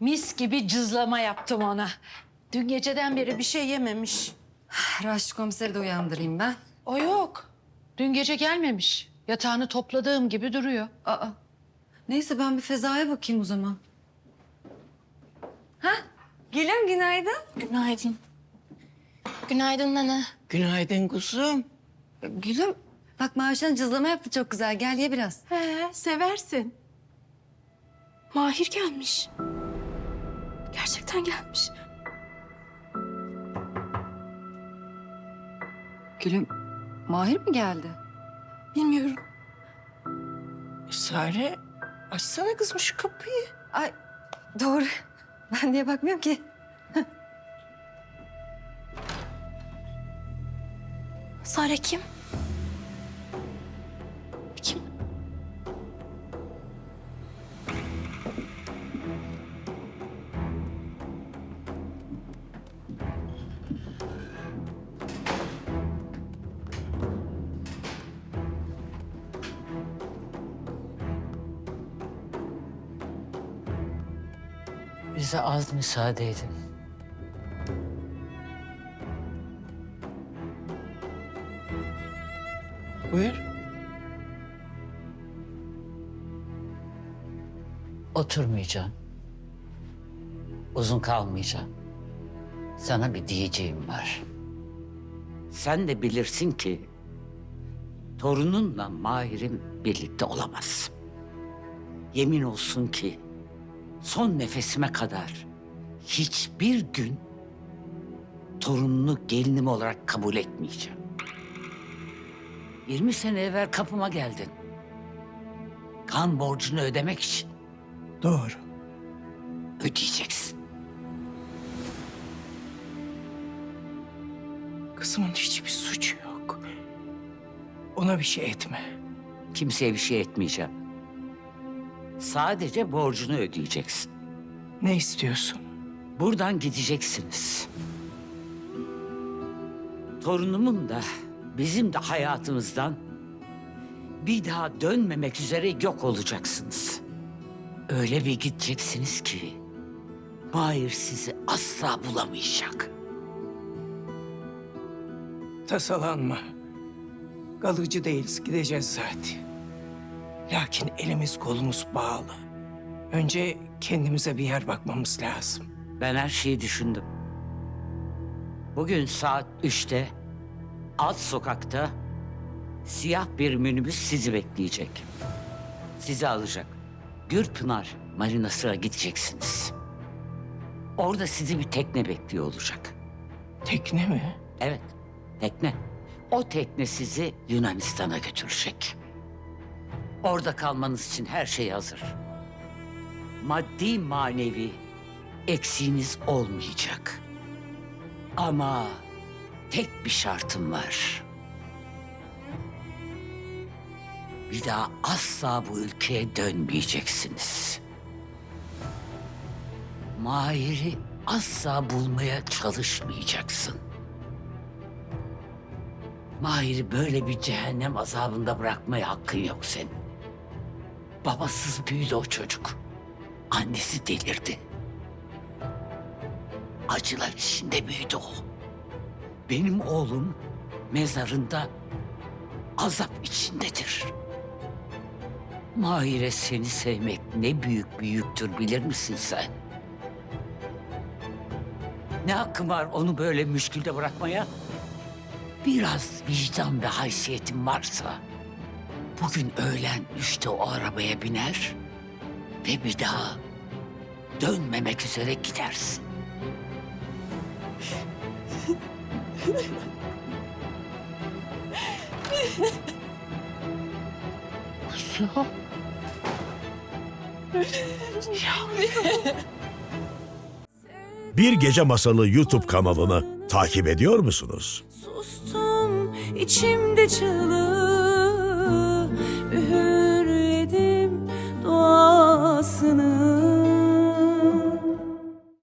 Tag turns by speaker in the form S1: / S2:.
S1: Mis gibi cızlama yaptım ona. Dün geceden beri bir şey yememiş.
S2: Raşit komiseri de uyandırayım ben.
S1: O yok. Dün gece gelmemiş. Yatağını topladığım gibi duruyor.
S2: Aa. Neyse ben bir Feza'ya bakayım o zaman. Ha? Gülüm günaydın.
S3: Günaydın. Günaydın nene.
S4: Günaydın kuzum.
S2: Gülüm bak Mavişen cızlama yaptı çok güzel. Gel ye biraz.
S3: He, seversin. Mahir gelmiş. Gerçekten gelmiş.
S2: Gülüm Mahir mi geldi?
S3: Bilmiyorum.
S4: Sare açsana kızım şu kapıyı.
S2: Ay doğru. Ben niye bakmıyorum ki?
S3: Sare kim? Kim?
S5: Bize az müsaade edin.
S4: Buyur.
S5: Oturmayacağım. Uzun kalmayacağım. Sana bir diyeceğim var. Sen de bilirsin ki torununla Mahir'in birlikte olamaz. Yemin olsun ki son nefesime kadar hiçbir gün torununu gelinim olarak kabul etmeyeceğim. 20 sene evvel kapıma geldin. Kan borcunu ödemek için
S4: Doğru.
S5: ödeyeceksin.
S4: Kızımın hiçbir suçu yok. Ona bir şey etme.
S5: Kimseye bir şey etmeyeceğim. Sadece borcunu ödeyeceksin.
S4: Ne istiyorsun?
S5: Buradan gideceksiniz. Torunumun da bizim de hayatımızdan bir daha dönmemek üzere yok olacaksınız. Öyle bir gideceksiniz ki Mahir sizi asla bulamayacak.
S4: Tasalanma. Kalıcı değiliz. Gideceğiz zaten. Lakin elimiz kolumuz bağlı. Önce kendimize bir yer bakmamız lazım.
S5: Ben her şeyi düşündüm. Bugün saat üçte alt sokakta siyah bir minibüs sizi bekleyecek. Sizi alacak. Gürpınar marinasına gideceksiniz. Orada sizi bir tekne bekliyor olacak.
S4: Tekne mi?
S5: Evet, tekne. O tekne sizi Yunanistan'a götürecek. Orada kalmanız için her şey hazır. Maddi manevi eksiğiniz olmayacak. Ama tek bir şartım var. Bir daha asla bu ülkeye dönmeyeceksiniz. Mahir'i asla bulmaya çalışmayacaksın. Mahir'i böyle bir cehennem azabında bırakmaya hakkın yok senin. Babasız büyüdü o çocuk. Annesi delirdi. Acılar içinde büyüdü o. Benim oğlum mezarında azap içindedir. Mahir'e seni sevmek ne büyük bir yüktür bilir misin sen? Ne hakkım var onu böyle müşkülde bırakmaya? Biraz vicdan ve haysiyetin varsa... ...bugün öğlen üçte o arabaya biner... ...ve bir daha dönmemek üzere gidersin. Kuzum.
S6: Bir Gece Masalı YouTube kanalını takip ediyor musunuz?
S7: Sustum içimde çığlığı